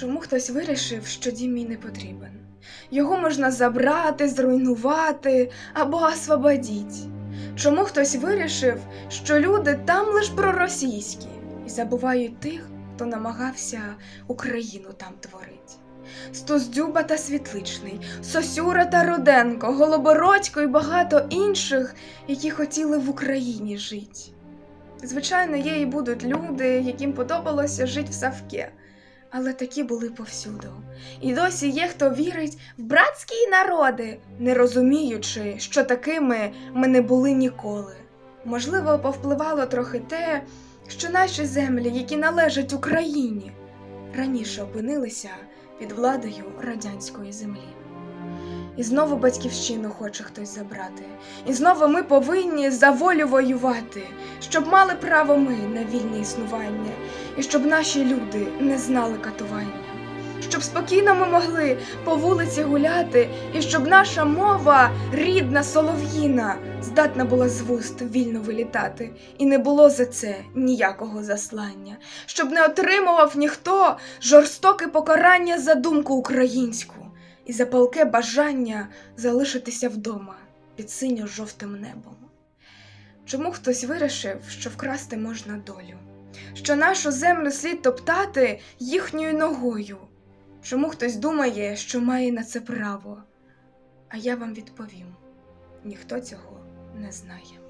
Чому хтось вирішив, що дім мій не потрібен? Його можна забрати, зруйнувати або освободіть. Чому хтось вирішив, що люди там лиш проросійські і забувають тих, хто намагався Україну там творить? Стоздюба та Світличний, Сосюра та Руденко, Голобородько і багато інших, які хотіли в Україні жити. Звичайно, є і будуть люди, яким подобалося жити в Савке, але такі були повсюду. І досі є, хто вірить в братські народи, не розуміючи, що такими ми не були ніколи. Можливо, повпливало трохи те, що наші землі, які належать Україні, раніше опинилися під владою радянської землі. І знову батьківщину хоче хтось забрати. І знову ми повинні за волю воювати, щоб мали право ми на вільне існування, і щоб наші люди не знали катування, щоб спокійно ми могли по вулиці гуляти, і щоб наша мова, рідна солов'їна, здатна була з вуст вільно вилітати, і не було за це ніякого заслання, щоб не отримував ніхто жорстоке покарання за думку українську і за палке бажання залишитися вдома під синьо-жовтим небом. Чому хтось вирішив, що вкрасти можна долю, що нашу землю слід топтати їхньою ногою? Чому хтось думає, що має на це право? А я вам відповім: ніхто цього не знає.